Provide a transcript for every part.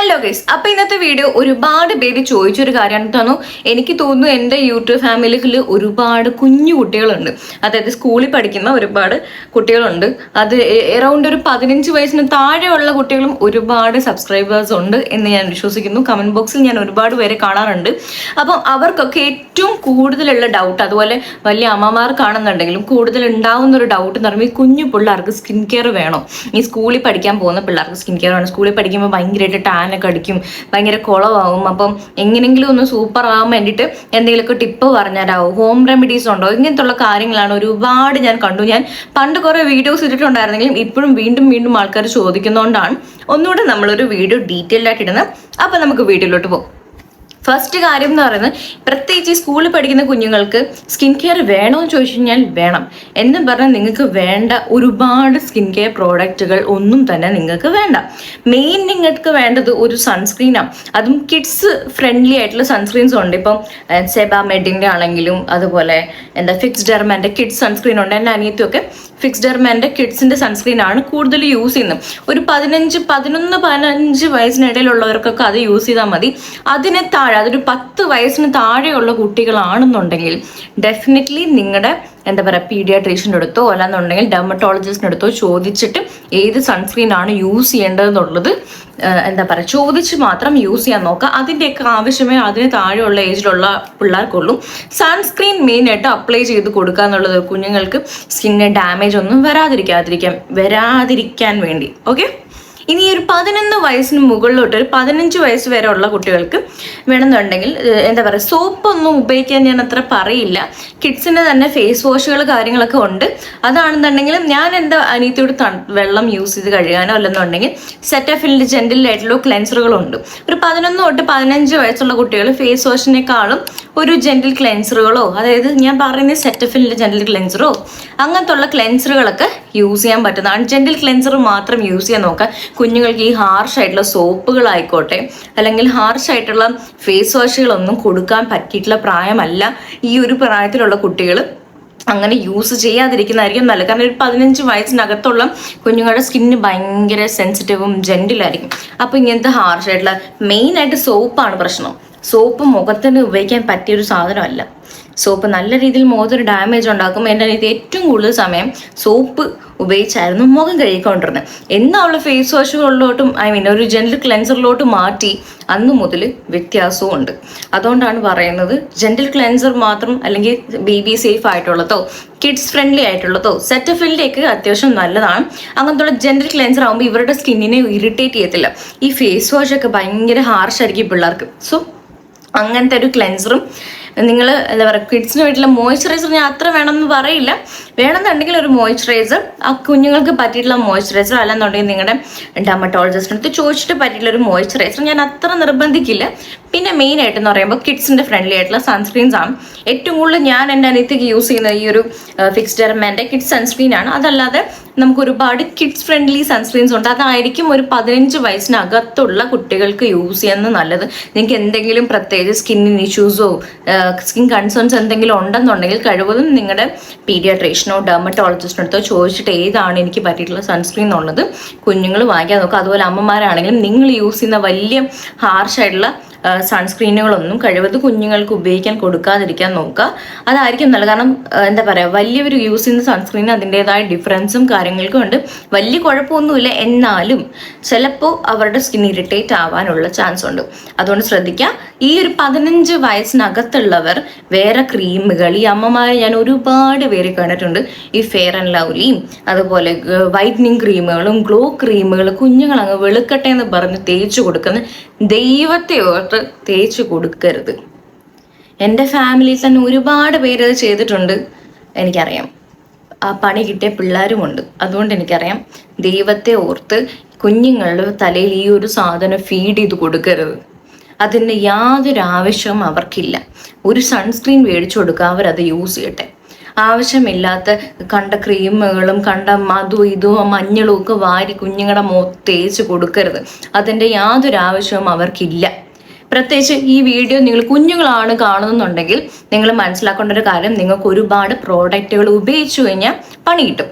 Hello guys അപ്പൊ ഇന്നത്തെ video ഒരുപാട് പേര് ചോദിച്ചൊരു കാര്യമാണ് തന്നു. എനിക്ക് തോന്നുന്നു എന്റെ യൂട്യൂബ് ഫാമിലിയിൽ ഒരുപാട് കുഞ്ഞു കുട്ടികളുണ്ട്. അതായത് സ്കൂളിൽ പഠിക്കുന്ന ഒരുപാട് കുട്ടികളുണ്ട്. അത് എറൗണ്ട് ഒരു പതിനഞ്ച് വയസ്സിന് താഴെയുള്ള കുട്ടികളും ഒരുപാട് സബ്സ്ക്രൈബേഴ്സ് ഉണ്ട് എന്ന് ഞാൻ വിശ്വസിക്കുന്നു. കമന്റ് ബോക്സിൽ ഞാൻ ഒരുപാട് പേരെ കാണാറുണ്ട്. അപ്പം അവർക്കൊക്കെ ഏറ്റവും കൂടുതലുള്ള ഡൗട്ട് അതുപോലെ വലിയ അമ്മമാർക്കാണെന്നുണ്ടെങ്കിലും കൂടുതൽ ഉണ്ടാവുന്ന ഒരു ഡൗട്ട് എന്ന് പറയുമ്പോൾ കുഞ്ഞു പിള്ളേർക്ക് സ്കിൻ കെയർ വേണോ. ഈ സ്കൂളിൽ പഠിക്കാൻ പോകുന്ന പിള്ളേർക്ക് സ്കിൻ കെയർ വേണം സ്കൂളിൽ പഠിക്കുമ്പോൾ ഭയങ്കരമായിട്ട് ടാനൊക്കെ അടിക്കും. ഭയങ്കര കുളമാവും അപ്പം എങ്ങനെങ്കിലും ഒന്ന് സൂപ്പർ ആവാൻ വേണ്ടിയിട്ട് എന്തെങ്കിലുമൊക്കെ ടിപ്പ് പറഞ്ഞുതരാമോ? ഹോം റെമഡീസ് ഉണ്ടോ? ഇങ്ങനത്തുള്ള കാര്യങ്ങളാണ് ഒരുപാട് ഞാൻ കണ്ടു. ഞാൻ പണ്ട് കുറേ വീഡിയോസ് ഇട്ടിട്ടുണ്ടായിരുന്നെങ്കിലും ഇപ്പോഴും വീണ്ടും വീണ്ടും ആൾക്കാർ ചോദിക്കുന്നതുകൊണ്ടാണ് ഒന്നുകൂടെ നമ്മളൊരു വീഡിയോ ഡീറ്റെയിൽഡ് ആയിട്ട് ഇടുന്നത്. അപ്പം നമുക്ക് വീഡിയോയിലോട്ട് പോകും. ഫസ്റ്റ് കാര്യം എന്ന് പറയുന്നത് പ്രത്യേകിച്ച് സ്കൂളിൽ പഠിക്കുന്ന കുഞ്ഞുങ്ങൾക്ക് സ്കിൻ കെയർ വേണോ എന്ന് ചോദിച്ചു കഴിഞ്ഞാൽ വേണം. എന്ന് പറഞ്ഞാൽ നിങ്ങൾക്ക് വേണ്ട ഒരുപാട് സ്കിൻ കെയർ പ്രോഡക്റ്റുകൾ ഒന്നും തന്നെ നിങ്ങൾക്ക് വേണ്ട. മെയിൻ നിങ്ങൾക്ക് വേണ്ടത് ഒരു സൺസ്ക്രീനാണ് അതും കിഡ്സ് ഫ്രണ്ട്ലി ആയിട്ടുള്ള സൺസ്ക്രീൻസ് ഉണ്ട്. ഇപ്പം സെബാമെഡിന്റെ ആണെങ്കിലും അതുപോലെ എന്താ ഫിക്സ് ഡെർമാന്റെ കിഡ്സ് സൺസ്ക്രീൻ ഉണ്ട്. എന്റെ അനിയത്തിയൊക്കെ ഫിക്സ് ഡെർമാന്റെ കിഡ്സിന്റെ സൺസ്ക്രീൻ ആണ് കൂടുതൽ യൂസ് ചെയ്യുന്നത്. ഒരു പതിനഞ്ച് പതിനൊന്ന് പതിനഞ്ച് വയസ്സിനിടയിലുള്ളവർക്കൊക്കെ അത് യൂസ് ചെയ്താൽ മതി. അതിന് താഴെ അതൊരു പത്ത് വയസ്സിന് താഴെയുള്ള കുട്ടികളാണെന്നുണ്ടെങ്കിൽ ഡെഫിനറ്റ്ലി നിങ്ങളുടെ എന്താ പറയുക പീഡിയാട്രീഷ്യന്റെ അടുത്തോ അല്ലാന്നുണ്ടെങ്കിൽ ഡെർമറ്റോളജിസ്റ്റിന്റെ അടുത്തോ ചോദിച്ചിട്ട് ഏത് സൺസ്ക്രീൻ ആണ് യൂസ് ചെയ്യേണ്ടതെന്നുള്ളത് എന്താ പറയുക ചോദിച്ച് മാത്രം യൂസ് ചെയ്യാൻ നോക്കുക അതിന്റെയൊക്കെ ആവശ്യമേ അതിന് താഴെയുള്ള ഏജിലുള്ള പിള്ളേർക്കുള്ളൂ. സൺസ്ക്രീൻ മെയിനായിട്ട് അപ്ലൈ ചെയ്ത് കൊടുക്കുക എന്നുള്ളത് കുഞ്ഞുങ്ങൾക്ക് സ്കിന്നിന് ഡാമേജ് ഒന്നും വരാതിരിക്കാതിരിക്കാൻ വരാതിരിക്കാൻ വേണ്ടി. ഓക്കെ ഇനി ഒരു പതിനൊന്ന് വയസ്സിന് മുകളിലോട്ട് ഒരു പതിനഞ്ച് വയസ്സ് വരെ ഉള്ള കുട്ടികൾക്ക് വേണമെന്നുണ്ടെങ്കിൽ എന്താ പറയുക സോപ്പൊന്നും ഉപയോഗിക്കാൻ ഞാൻ അത്ര പറയില്ല. കിഡ്സിന്റെ തന്നെ ഫേസ് വാഷുകൾ കാര്യങ്ങളൊക്കെ ഉണ്ട്. അതാണെന്നുണ്ടെങ്കിൽ ഞാൻ എന്താ അനിയത്തിയോട് വെള്ളം യൂസ് ചെയ്ത് കഴുകാനോ അല്ലെന്നുണ്ടെങ്കിൽ സെറ്റഫിലിന്റെ ജെന്റലായിട്ടുള്ള ക്ലെൻസറുകളുണ്ട്. ഒരു പതിനൊന്ന് തൊട്ട് പതിനഞ്ച് വയസ്സുള്ള കുട്ടികൾ ഫേസ് വാഷിനേക്കാളും ഒരു ജെന്റിൽ ക്ലെൻസറുകളോ അതായത് ഞാൻ പറയുന്നത് സെറ്റഫിലിന്റെ ജെന്റിൽ ക്ലെൻസറോ അങ്ങനത്തെ ഉള്ള ക്ലെൻസറുകളൊക്കെ യൂസ് ചെയ്യാൻ പറ്റുന്ന അൺജെന്റിൽ ക്ലെൻസർ മാത്രം യൂസ് ചെയ്യാൻ നോക്കുക. കുഞ്ഞുങ്ങൾക്ക് ഈ ഹാർഷ് ആയിട്ടുള്ള സോപ്പുകളായിക്കോട്ടെ അല്ലെങ്കിൽ ഹാർഷ് ആയിട്ടുള്ള ഫേസ് വാഷുകളൊന്നും കൊടുക്കാൻ പറ്റിയിട്ടുള്ള പ്രായമല്ല. ഈ ഒരു പ്രായത്തിലുള്ള കുട്ടികൾ അങ്ങനെ യൂസ് ചെയ്യാതിരിക്കുന്നതായിരിക്കും നല്ലത്. കാരണം ഒരു പതിനഞ്ച് വയസ്സിനകത്തുള്ള കുഞ്ഞുങ്ങളുടെ സ്കിന്നിന് ഭയങ്കര സെൻസിറ്റീവും ജെന്റിലായിരിക്കും അപ്പോൾ ഇങ്ങനത്തെ ഹാർഷ് ആയിട്ടുള്ള മെയിനായിട്ട് സോപ്പാണ് പ്രശ്നം. സോപ്പ് മുഖത്തിന് ഉപയോഗിക്കാൻ പറ്റിയൊരു സാധനമല്ല. സോപ്പ് നല്ല രീതിയിൽ മുഖത്തൊരു ഡാമേജ് ഉണ്ടാക്കും. എന്റെ അനിയത്തി ഏറ്റവും കൂടുതൽ സമയം സോപ്പ് ഉപയോഗിച്ചായിരുന്നു മുഖം കഴുകിക്കൊണ്ടിരുന്നത്. എന്ന് അവൾ ഫേസ് വാഷുകളിലോട്ടും ഐ മീൻ ഒരു ജെന്റൽ ക്ലെൻസറിലോട്ട് മാറ്റി അന്ന് മുതൽ വ്യത്യാസവും ഉണ്ട് അതുകൊണ്ടാണ് പറയുന്നത് ജെന്റൽ ക്ലെൻസർ മാത്രം അല്ലെങ്കിൽ ബേബി സേഫ് ആയിട്ടുള്ളതോ കിഡ്സ് ഫ്രണ്ട്ലി ആയിട്ടുള്ളതോ സെറ്റഫിലിന്റെ ഒക്കെ അത്യാവശ്യം നല്ലതാണ്. അങ്ങനത്തുള്ള ജെന്റൽ ക്ലെൻസർ ആകുമ്പോൾ ഇവരുടെ സ്കിന്നിനെ ഇറിറ്റേറ്റ് ചെയ്യത്തില്ല. ഈ ഫേസ് വാഷൊക്കെ ഭയങ്കര ഹാർഷായിരിക്കും പിള്ളേർക്ക്. സോ അങ്ങനത്തെ ഒരു ക്ലെൻസറും നിങ്ങൾ എന്താ പറയുക കിഡ്സിന് വേണ്ടിയിട്ടുള്ള മോയ്സ്ചറൈസർ ഞാൻ അത്ര വേണമെന്ന് പറയില്ല. വേണമെന്നുണ്ടെങ്കിൽ ഒരു മോയ്സ്ചറൈസർ ആ കുഞ്ഞുങ്ങൾക്ക് പറ്റിയിട്ടുള്ള മോയ്സ്ചറൈസർ അല്ലെന്നുണ്ടെങ്കിൽ നിങ്ങളുടെ ഡെമറ്റോളജിസ്റ്റിന്റെ അടുത്ത് ചോദിച്ചിട്ട് പറ്റിയിട്ടുള്ള ഒരു മോയ്സ്ചറൈസർ ഞാൻ അത്ര നിർബന്ധിക്കില്ല. പിന്നെ മെയിൻ ആയിട്ടെന്ന് പറയുമ്പോൾ കിഡ്സിന്റെ ഫ്രണ്ട്ലി ആയിട്ടുള്ള സൺസ്ക്രീൻസ് ആണ്. ഏറ്റവും കൂടുതൽ ഞാൻ എന്റെ അനിയത്തേക്ക് യൂസ് ചെയ്യുന്ന ഈ ഒരു ഫിക്സ്ഡ് ഡെർമാന്റെ കിഡ്സ് സൺസ്ക്രീൻ ആണ്. അതല്ലാതെ നമുക്ക് ഒരുപാട് കിഡ്സ് ഫ്രണ്ട്ലി സൺസ്ക്രീൻസ് ഉണ്ട്. അതായിരിക്കും ഒരു പതിനഞ്ച് വയസ്സിനകത്തുള്ള കുട്ടികൾക്ക് യൂസ് ചെയ്യുന്നത് നല്ലത്. നിങ്ങൾക്ക് എന്തെങ്കിലും പ്രത്യേകിച്ച് സ്കിന്നിന് ഇഷ്യൂസോ സ്കിൻ കൺസേൺസ് എന്തെങ്കിലും ഉണ്ടെന്നുണ്ടെങ്കിൽ കഴിവതും നിങ്ങളുടെ പീഡിയാട്രീഷനോ ഡെർമറ്റോളജിസ്റ്റിനോ അടുത്തോ ചോദിച്ചിട്ട് ഏതാണ് എനിക്ക് പറ്റിയിട്ടുള്ള സൺസ്ക്രീൻ എന്നുള്ളത് കുഞ്ഞുങ്ങൾ വാങ്ങിക്കാൻ നോക്കുക. അതുപോലെ അമ്മമാരാണെങ്കിലും നിങ്ങൾ യൂസ് ചെയ്യുന്ന വലിയ ഹാർഷായിട്ടുള്ള സൺസ്ക്രീനുകളൊന്നും കഴിവത് കുഞ്ഞുങ്ങൾക്ക് ഉപയോഗിക്കാൻ കൊടുക്കാതിരിക്കാൻ നോക്കുക. അതായിരിക്കും നല്ല കാരണം എന്താ പറയുക വലിയൊരു യൂസ് ചെയ്യുന്ന സൺസ്ക്രീൻ അതിന്റെതായ ഡിഫറൻസും കാര്യങ്ങൾക്കും ഉണ്ട്. വലിയ കുഴപ്പമൊന്നുമില്ല. എന്നാലും ചിലപ്പോൾ അവരുടെ സ്കിൻ ഇറിറ്റേറ്റ് ആവാനുള്ള ചാൻസ് ഉണ്ട്. അതുകൊണ്ട് ശ്രദ്ധിക്കുക. ഈ ഒരു പതിനഞ്ച് വയസ്സിനകത്തുള്ളവർ വേറെ ക്രീമുകൾ ഈ അമ്മമാരെ ഞാൻ ഒരുപാട് പേര് കണ്ടിട്ടുണ്ട്. ഈ ഫെയർ ആൻഡ് ലവ്ലിയും അതുപോലെ വൈറ്റനിങ് ക്രീമുകളും ഗ്ലോ ക്രീമുകൾ കുഞ്ഞുങ്ങൾ അങ്ങ് വെളുക്കട്ടെ എന്ന് പറഞ്ഞ് തേച്ച് കൊടുക്കുന്ന ദൈവത്തെ ഓർത്ത് തേച്ച് കൊടുക്കരുത്. എന്റെ ഫാമിലിയിൽ തന്നെ ഒരുപാട് പേര് അത് ചെയ്തിട്ടുണ്ട് എനിക്കറിയാം. ആ പണി കിട്ടിയ പിള്ളേരുമുണ്ട്. അതുകൊണ്ട് എനിക്കറിയാം ദൈവത്തെ ഓർത്ത് കുഞ്ഞുങ്ങളുടെ തലയിൽ ഈ ഒരു സാധനം ഫീഡ് ചെയ്ത് കൊടുക്കരുത്. അതിന് യാതൊരു ആവശ്യവും അവർക്കില്ല. ഒരു സൺസ്ക്രീൻ മേടിച്ചു കൊടുക്കുക അവരത് യൂസ് ചെയ്യട്ടെ. ആവശ്യമില്ലാത്ത കണ്ട ക്രീമുകളും കണ്ട മധു ഇതും മഞ്ഞളും ഒക്കെ വാരി കുഞ്ഞുങ്ങളുടെ മോ തേച്ച് കൊടുക്കരുത്. അതിന്റെ യാതൊരു ആവശ്യവും അവർക്കില്ല. പ്രത്യേകിച്ച് ഈ വീഡിയോ നിങ്ങൾ കുഞ്ഞുങ്ങളാണ് കാണുന്നുണ്ടെങ്കിൽ നിങ്ങൾ മനസ്സിലാക്കേണ്ട ഒരു കാര്യം നിങ്ങൾക്ക് ഒരുപാട് പ്രോഡക്റ്റുകൾ ഉപയോഗിച്ചു കഴിഞ്ഞാൽ പണി കിട്ടും.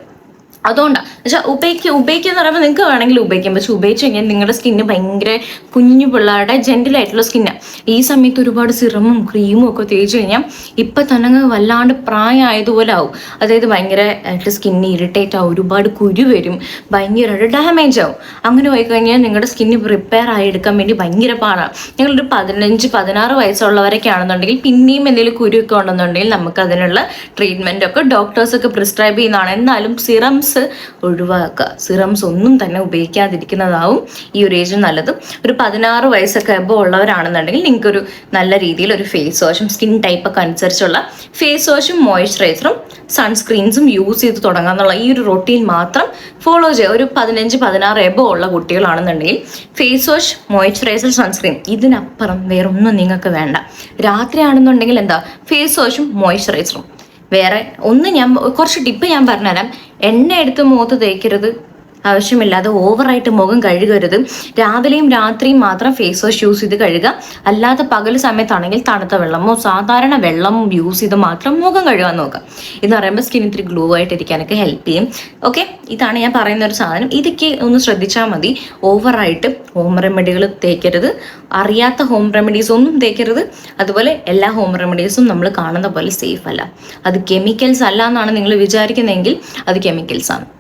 അതുകൊണ്ടാണ് പക്ഷെ ഉപയോഗിക്കുക ഉപയോഗിക്കുക എന്ന് പറയുമ്പോൾ നിങ്ങൾക്ക് വേണമെങ്കിൽ ഉപയോഗിക്കാം പക്ഷെ ഉപയോഗിച്ച് കഴിഞ്ഞാൽ നിങ്ങളുടെ സ്കിന്ന് ഭയങ്കര കുഞ്ഞു പിള്ളേരുടെ ജെന്റിലായിട്ടുള്ള സ്കിന്നാണ് ഈ സമയത്ത് ഒരുപാട് സിറമും ക്രീമും ഒക്കെ തേച്ച് കഴിഞ്ഞാൽ ഇപ്പം തന്നെ വല്ലാണ്ട് പ്രായമായതുപോലെ ആവും അതായത് ഭയങ്കര ആയിട്ട് സ്കിന്ന് ഇറിറ്റേറ്റ് ആവും ഒരുപാട് കുരു വരും ഭയങ്കരമായിട്ട് ഡാമേജ് ആവും. അങ്ങനെ പോയി കഴിഞ്ഞാൽ നിങ്ങളുടെ സ്കിന്ന് പ്രിപ്പയർ ആയി എടുക്കാൻ വേണ്ടി ഭയങ്കര പാടാണ് ഞങ്ങളൊരു പതിനഞ്ച് പതിനാറ് വയസ്സുള്ളവരൊക്കെ ആണെന്നുണ്ടെങ്കിൽ പിന്നെയും എന്തെങ്കിലും കുരുവൊക്കെ ഉണ്ടെന്നുണ്ടെങ്കിൽ നമുക്ക് അതിനുള്ള ട്രീറ്റ്മെന്റൊക്കെ ഡോക്ടേഴ്സൊക്കെ പ്രിസ്ക്രൈബ് ചെയ്യുന്നതാണ്. എന്നാലും സിറംസ് ഒഴിവാക്കുക. സിറംസ് ഒന്നും തന്നെ ഉപയോഗിക്കാതിരിക്കുന്നതാവും ഈ ഒരു ഏജ് നല്ലത്. ഒരു പതിനാറ് വയസ്സൊക്കെ എബോ ഉള്ളവരാണെന്നുണ്ടെങ്കിൽ നിങ്ങൾക്കൊരു നല്ല രീതിയിൽ ഒരു ഫേസ് വാഷും സ്കിൻ ടൈപ്പ് ഒക്കെ അനുസരിച്ചുള്ള ഫേസ് വാഷും മോയ്സ്ചറൈസറും സൺസ്ക്രീൻസും യൂസ് ചെയ്ത് തുടങ്ങാന്നുള്ള ഈ ഒരു റൊട്ടീൻ മാത്രം ഫോളോ ചെയ്യുക. ഒരു പതിനഞ്ച് പതിനാറ് എബോ ഉള്ള കുട്ടികളാണെന്നുണ്ടെങ്കിൽ ഫേസ് വാഷ് മോയ്സ്ചറൈസർ സൺസ്ക്രീൻ ഇതിനപ്പുറം വേറൊന്നും നിങ്ങൾക്ക് വേണ്ട. രാത്രിയാണെന്നുണ്ടെങ്കിൽ എന്താ? ഫേസ് വാഷും മോയ്സ്ചറൈസറും വേറെ ഒന്ന് ഞാൻ കുറച്ച് ടിപ്പ് ഞാൻ പറഞ്ഞുതരാം. എണ്ണ എടുത്ത് മുഖത്ത് തേക്കരുത്. ആവശ്യമില്ലാതെ ഓവറായിട്ട് മുഖം കഴുകരുത്. രാവിലെയും രാത്രിയും മാത്രം ഫേസ് വാഷ് യൂസ് ചെയ്ത് കഴുകുക അല്ലാതെ പകൽ സമയത്താണെങ്കിൽ തണുത്ത വെള്ളമോ സാധാരണ വെള്ളമോ യൂസ് ചെയ്ത് മാത്രം മുഖം കഴുകാൻ നോക്കുക. എന്ന് പറയുമ്പോൾ സ്കിൻ ഇത്തിരി ഗ്ലോ ആയിട്ടിരിക്കാനൊക്കെ ഹെൽപ്പ് ചെയ്യും. ഓക്കെ ഇതാണ് ഞാൻ പറയുന്ന ഒരു സാധനം. ഇതൊക്കെ ഒന്ന് ശ്രദ്ധിച്ചാൽ മതി. ഓവറായിട്ട് ഹോം റെമഡികൾ തേക്കരുത്. അറിയാത്ത ഹോം റെമഡീസ് ഒന്നും തേക്കരുത്. അതുപോലെ എല്ലാ ഹോം റെമഡീസും നമ്മൾ കാണുന്ന പോലെ സേഫ് അല്ല. അത് കെമിക്കൽസ് അല്ല എന്നാണ് നിങ്ങൾ വിചാരിക്കുന്നതെങ്കിൽ അത് കെമിക്കൽസ് ആണ്.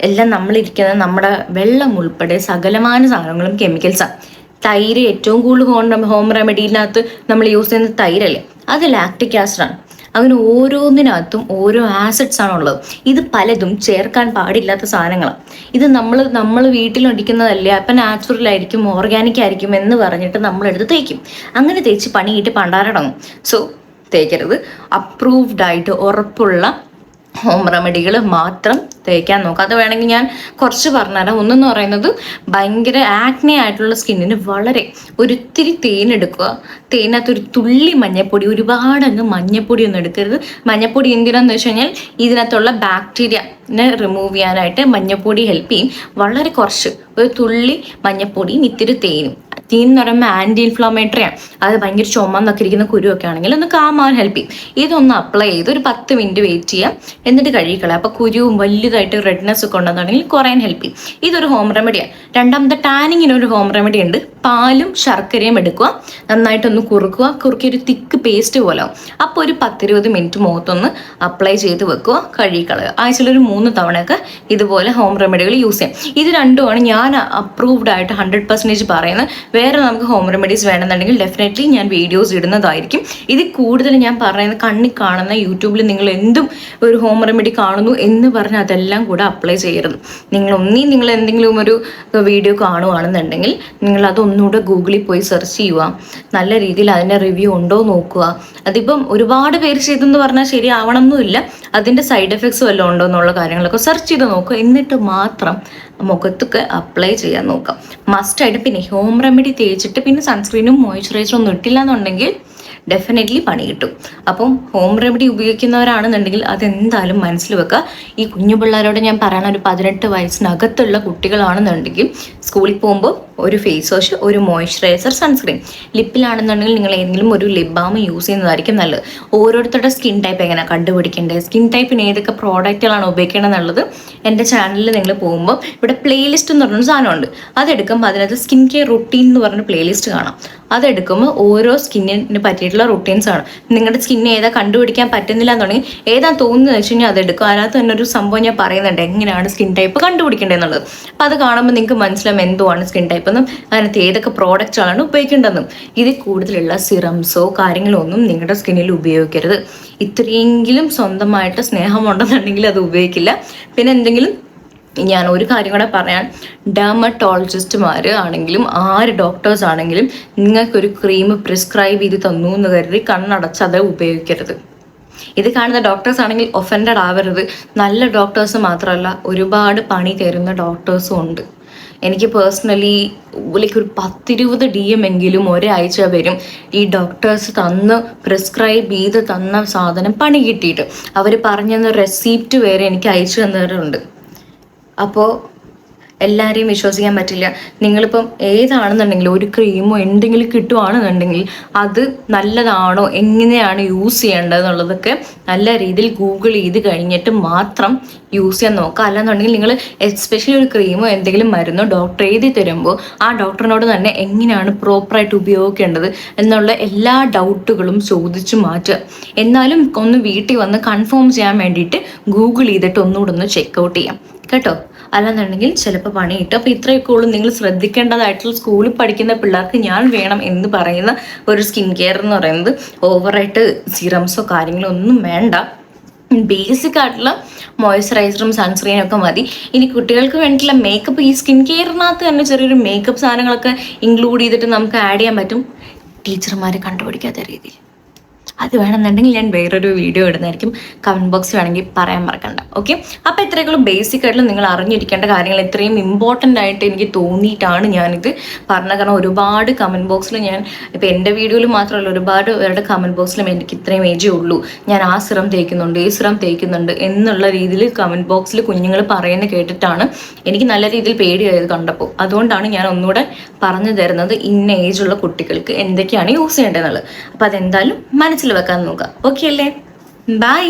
എല്ലാം നമ്മളിരിക്കുന്ന നമ്മുടെ വെള്ളം ഉൾപ്പെടെ സകലമാന സാധനങ്ങളും കെമിക്കൽസാണ് തൈര് ഏറ്റവും കൂടുതൽ ഹോം ഹോം റെമഡിയിനകത്ത് നമ്മൾ യൂസ് ചെയ്യുന്ന തൈരല്ലേ? അത് ലാക്ടിക് ആസിഡാണ് അങ്ങനെ ഓരോന്നിനകത്തും ഓരോ ആസിഡ്സ് ആണുള്ളത് ഇത് പലതും ചേർക്കാൻ പാടില്ലാത്ത സാധനങ്ങളാണ്. ഇത് നമ്മൾ നമ്മൾ വീട്ടിലടിക്കുന്നതല്ലേ അപ്പം നാച്ചുറൽ ആയിരിക്കും ഓർഗാനിക് ആയിരിക്കും എന്ന് പറഞ്ഞിട്ട് നമ്മളെടുത്ത് തേക്കും. അങ്ങനെ തേച്ച് പണിയിട്ട് പണ്ടാരടങ്ങും. സോ തേക്കരുത്. അപ്രൂവ്ഡ് ആയിട്ട് ഉറപ്പുള്ള ഹോം റെമഡികൾ മാത്രം തേക്കാൻ നോക്കുക. അത് വേണമെങ്കിൽ ഞാൻ കുറച്ച് പറഞ്ഞുതരാം. ഒന്നെന്ന് പറയുന്നത് ഭയങ്കര ആക്നെ ആയിട്ടുള്ള സ്കിന്നിന് വളരെ ഒരിത്തിരി തേനെടുക്കുക തേനകത്ത് ഒരു തുള്ളി മഞ്ഞപ്പൊടി ഒരുപാട് അങ്ങ് മഞ്ഞപ്പൊടി ഒന്നും എടുക്കരുത്. മഞ്ഞപ്പൊടി എന്തിനാന്ന് വെച്ച് കഴിഞ്ഞാൽ ഇതിനകത്തുള്ള ബാക്ടീരിയനെ റിമൂവ് ചെയ്യാനായിട്ട് മഞ്ഞപ്പൊടി ഹെൽപ്പ് ചെയ്യും. വളരെ കുറച്ച്. ഒരു തുള്ളി മഞ്ഞപ്പൊടിയും ഇത്തിരി തേനും. തീൻ എന്ന് പറയുമ്പോൾ ആന്റി ഇൻഫ്ലമേറ്ററിയാണ് അത് ഭയങ്കര ചുമന്നൊക്കെ ഇരിക്കുന്ന കുരുവൊക്കെ ആണെങ്കിൽ ഒന്ന് കാമാൻ ഹെൽപ്പ് ചെയ്യും. ഇതൊന്ന് അപ്ലൈ ചെയ്ത് ഒരു പത്ത് മിനിറ്റ് വെയിറ്റ് ചെയ്യാം. എന്നിട്ട് കഴുകിക്കളയാം. അപ്പോൾ കുരുവും വലുതായിട്ട് റെഡ്നെസ് ഒക്കെ ഉണ്ടെന്നുണ്ടെങ്കിൽ കുറയാൻ ഹെൽപ്പ് ചെയ്യും. ഇതൊരു ഹോം റെമഡിയാണ് രണ്ടാമത്തെ ടാനിങ്ങിന് ഒരു ഹോം റെമഡി ഉണ്ട്. പാലും ശർക്കരയും എടുക്കുക. നന്നായിട്ടൊന്ന് കുറുക്കുക. കുറുക്കി ഒരു തിക്ക് പേസ്റ്റ് പോലെ അപ്പോൾ ഒരു പത്തിരുപത് മിനിറ്റ് മുഖത്തൊന്ന് അപ്ലൈ ചെയ്ത് വെക്കുക. കഴുകിക്കളയുക. ആഴ്ചയിൽ ഒരു മൂന്ന് തവണയൊക്കെ ഇതുപോലെ ഹോം റെമഡികൾ യൂസ് ചെയ്യാം. ഇത് രണ്ടുമാണ് ഞാൻ അപ്രൂവ്ഡ് ആയിട്ട് ഹൺഡ്രഡ് പെർസെന്റേജ് പറയുന്നത്. വേറെ നമുക്ക് ഹോം റെമഡീസ് വേണമെന്നുണ്ടെങ്കിൽ ഡെഫിനറ്റ്ലി ഞാൻ വീഡിയോസ് ഇടുന്നതായിരിക്കും. ഇത് കൂടുതൽ ഞാൻ പറയുന്നത് കണ്ണി കാണുന്ന യൂട്യൂബിൽ നിങ്ങൾ എന്തും ഒരു ഹോം റെമഡി കാണുന്നു എന്ന് പറഞ്ഞ് അതെല്ലാം കൂടെ അപ്ലൈ ചെയ്യരുത്. നിങ്ങൾ ഒന്നീ നിങ്ങൾ എന്തെങ്കിലും ഒരു വീഡിയോ കാണുകയാണെന്നുണ്ടെങ്കിൽ നിങ്ങൾ അതൊന്നുകൂടെ ഗൂഗിളിൽ പോയി സെർച്ച് ചെയ്യുക. നല്ല രീതിയിൽ അതിന്റെ റിവ്യൂ ഉണ്ടോ നോക്കുക. അതിപ്പം ഒരുപാട് പേര് ചെയ്തെന്ന് പറഞ്ഞാൽ ശരിയാവണമെന്നില്ല അതിന്റെ സൈഡ് എഫക്ട്സ് വല്ലതും ഉണ്ടോ എന്നുള്ള കാര്യങ്ങളൊക്കെ സെർച്ച് ചെയ്ത് നോക്കുക. എന്നിട്ട് മാത്രം മുഖത്തൊക്കെ അപ്ലൈ ചെയ്യാൻ നോക്കാം. മസ്റ്റായിട്ട് പിന്നെ ഹോം റെമഡി തേച്ചിട്ട് പിന്നെ സൺസ്ക്രീനും മോയ്സ്ചറൈസറും ഒന്നും ഇട്ടില്ല എന്നുണ്ടെങ്കിൽ ഡെഫിനറ്റ്ലി പണി കിട്ടും. അപ്പം ഹോം റെമഡി ഉപയോഗിക്കുന്നവരാണെന്നുണ്ടെങ്കിൽ അതെന്തായാലും മനസ്സിൽ വെക്കുക. ഈ കുഞ്ഞു പിള്ളേരോട് ഞാൻ പറയണ ഒരു പതിനെട്ട് വയസ്സിനകത്തുള്ള കുട്ടികളാണെന്നുണ്ടെങ്കിൽ സ്കൂളിൽ പോകുമ്പോൾ ഒരു ഫേസ് വാഷ് ഒരു മോയ്സ്ചറൈസർ സൺസ്ക്രീൻ ലിപ്പിലാണെന്നുണ്ടെങ്കിൽ നിങ്ങൾ ഏതെങ്കിലും ഒരു ലിപ് ബാം യൂസ് ചെയ്യുന്നതായിരിക്കും നല്ലത്. ഓരോരുത്തരുടെ സ്കിൻ ടൈപ്പ് എങ്ങനെ കണ്ടുപിടിക്കേണ്ടത്? സ്കിൻ ടൈപ്പിന് ഏതൊക്കെ പ്രോഡക്റ്റുകളാണ് ഉപയോഗിക്കേണ്ടത് എന്നുള്ളത് എന്റെ ചാനലിൽ നിങ്ങൾ പോകുമ്പോൾ ഇവിടെ പ്ലേലിസ്റ്റ് എന്ന് പറഞ്ഞൊരു സാധനമുണ്ട്. അതെടുക്കുമ്പോൾ അതിനകത്ത് സ്കിൻ കെയർ റുട്ടീൻ എന്ന് പറഞ്ഞ പ്ലേലിസ്റ്റ് കാണാം. അതെടുക്കുമ്പോൾ ഓരോ സ്കിന്നിന് പറ്റിയിട്ടുള്ള റുട്ടീൻസ് ആണ്. നിങ്ങളുടെ സ്കിന്നെ ഏതാ കണ്ടുപിടിക്കാൻ പറ്റുന്നില്ല എന്നുണ്ടെങ്കിൽ ഏതാ തോന്നുന്നത് വെച്ച് കഴിഞ്ഞാൽ അതെടുക്കും അതിനകത്ത് തന്നെ ഒരു സംഭവം ഞാൻ പറയുന്നുണ്ട്. എങ്ങനെയാണ് സ്കിൻ ടൈപ്പ് കണ്ടുപിടിക്കേണ്ടതെന്നുള്ളത് അപ്പോൾ അത് കാണുമ്പോൾ നിങ്ങൾക്ക് മനസ്സിലാവും എന്തുവാണ് സ്കിൻ ടൈപ്പ് എന്നും അതിനകത്ത് ഏതൊക്കെ പ്രോഡക്റ്റുകളാണ് ഉപയോഗിക്കേണ്ടതെന്നും. ഇതിൽ കൂടുതലുള്ള സിറംസോ കാര്യങ്ങളോ ഒന്നും നിങ്ങളുടെ സ്കിന്നിൽ ഉപയോഗിക്കരുത്. ഇത്രയെങ്കിലും സ്വന്തമായിട്ട് സ്നേഹമുണ്ടെന്നുണ്ടെങ്കിൽ അത് ഉപയോഗിക്കില്ല. പിന്നെ എന്തെങ്കിലും ഞാൻ ഒരു കാര്യം കൂടെ പറയാൻ ഡെർമറ്റോളജിസ്റ്റുമാർ ആണെങ്കിലും ആര് ഡോക്ടേഴ്സ് ആണെങ്കിലും നിങ്ങൾക്കൊരു ക്രീം പ്രിസ്ക്രൈബ് ചെയ്ത് തന്നു എന്ന് കരുതി കണ്ണടച്ച് അത് ഉപയോഗിക്കരുത്. ഇത് കാണുന്ന ഡോക്ടേഴ്സ് ആണെങ്കിൽ ഒഫൻഡഡ് ആവരുത്. നല്ല ഡോക്ടേഴ്സ് മാത്രമല്ല ഒരുപാട് പണി തരുന്ന ഡോക്ടേഴ്സും ഉണ്ട്. എനിക്ക് പേഴ്സണലി ലൈക്ക് ഒരു പത്തിരുപത് ഡി എം എങ്കിലും ഒരാഴ്ച വരും ഈ ഡോക്ടേഴ്സ് തന്ന് പ്രിസ്ക്രൈബ് ചെയ്ത് തന്ന സാധനം പണി കിട്ടിയിട്ട്. അവർ പറഞ്ഞെന്ന റെസീപ്റ്റ് വരെ എനിക്ക് അയച്ചു തന്നവരുണ്ട് അപ്പോൾ എല്ലാവരെയും വിശ്വസിക്കാൻ പറ്റില്ല. നിങ്ങളിപ്പം ഏതാണെന്നുണ്ടെങ്കിലും ഒരു ക്രീമോ എന്തെങ്കിലും കിട്ടുവാണെന്നുണ്ടെങ്കിൽ അത് നല്ലതാണോ എങ്ങനെയാണ് യൂസ് ചെയ്യേണ്ടത് എന്നുള്ളതൊക്കെ നല്ല രീതിയിൽ ഗൂഗിൾ ചെയ്ത് കഴിഞ്ഞിട്ട് മാത്രം യൂസ് ചെയ്യാൻ നോക്കുക. അല്ലെന്നുണ്ടെങ്കിൽ നിങ്ങൾ എസ്പെഷ്യലി ഒരു ക്രീമോ എന്തെങ്കിലും മരുന്നോ ഡോക്ടർ എഴുതി തരുമ്പോൾ ആ ഡോക്ടറിനോട് തന്നെ എങ്ങനെയാണ് പ്രോപ്പറായിട്ട് ഉപയോഗിക്കേണ്ടത് എന്നുള്ള എല്ലാ ഡൗട്ടുകളും ചോദിച്ചു മാറ്റുക. എന്നാലും ഒന്ന് വീട്ടിൽ വന്ന് കൺഫേം ചെയ്യാൻ വേണ്ടിയിട്ട് ഗൂഗിൾ ചെയ്തിട്ട് ഒന്നുകൂടെ ഒന്ന് ചെക്കൗട്ട് ചെയ്യാം. കേട്ടോ? അല്ലെന്നുണ്ടെങ്കിൽ ചിലപ്പോൾ പണി കിട്ടും അപ്പോൾ ഇത്രയൊക്കെ ഉള്ളൂ. നിങ്ങൾ ശ്രദ്ധിക്കേണ്ടതായിട്ടുള്ള സ്കൂളിൽ പഠിക്കുന്ന പിള്ളേർക്ക് ഞാൻ വേണം എന്ന് പറയുന്ന ഒരു സ്കിൻ കെയർ എന്ന് പറയുന്നത്. ഓവറായിട്ട് സിറംസോ കാര്യങ്ങളോ ഒന്നും വേണ്ട. ബേസിക് ആയിട്ടുള്ള മോയ്സ്ചറൈസറും സൺസ്ക്രീനും ഒക്കെ മതി. ഇനി കുട്ടികൾക്ക് വേണ്ടിയിട്ടുള്ള മേക്കപ്പ് ഈ സ്കിൻ കെയറിനകത്ത് തന്നെ ചെറിയൊരു മേക്കപ്പ് സാധനങ്ങളൊക്കെ ഇൻക്ലൂഡ് ചെയ്തിട്ട് നമുക്ക് ആഡ് ചെയ്യാൻ പറ്റും. ടീച്ചർമാർ കണ്ടുപിടിക്കാത്ത രീതിയിൽ. അത് വേണമെന്നുണ്ടെങ്കിൽ ഞാൻ വേറൊരു വീഡിയോ ഇടുന്നതായിരിക്കും. കമന്റ് ബോക്സ് വേണമെങ്കിൽ പറയാൻ മറക്കണ്ട. ഓക്കെ അപ്പോൾ ഇത്രയൊക്കെയുള്ള. ബേസിക് ആയിട്ടുള്ള നിങ്ങൾ അറിഞ്ഞിരിക്കേണ്ട കാര്യങ്ങൾ ഇത്രയും ഇമ്പോർട്ടന്റ് ആയിട്ട് എനിക്ക് തോന്നിയിട്ടാണ് ഞാനിത് പറഞ്ഞത്. കാരണം ഒരുപാട് കമന്റ് ബോക്സിൽ ഞാൻ ഇപ്പോൾ എന്റെ വീഡിയോയിൽ മാത്രമല്ല ഒരുപാട് പേരുടെ കമന്റ് ബോക്സിലും എനിക്ക് ഇത്രയും ഏജേ ഉള്ളൂ. ഞാൻ ആ സിറം തേക്കുന്നുണ്ട് ഈ സിറം തേക്കുന്നുണ്ട് എന്നുള്ള രീതിയിൽ കമന്റ് ബോക്സിൽ കുഞ്ഞുങ്ങൾ പറയുന്നത് കേട്ടിട്ടാണ് എനിക്ക് നല്ല രീതിയിൽ പേടിയായത് കണ്ടപ്പോൾ. അതുകൊണ്ടാണ് ഞാൻ ഒന്നുകൂടെ പറഞ്ഞു തരുന്നത് ഇന്ന ഏജുള്ള കുട്ടികൾക്ക് എന്തൊക്കെയാണ് യൂസ് ചെയ്യേണ്ടതെന്നുള്ളത്. അപ്പോൾ അതെന്തായാലും മനസ്സിൽ വെക്കാൻ നോക്കുക. ഓക്കെ അല്ലേ? ബൈ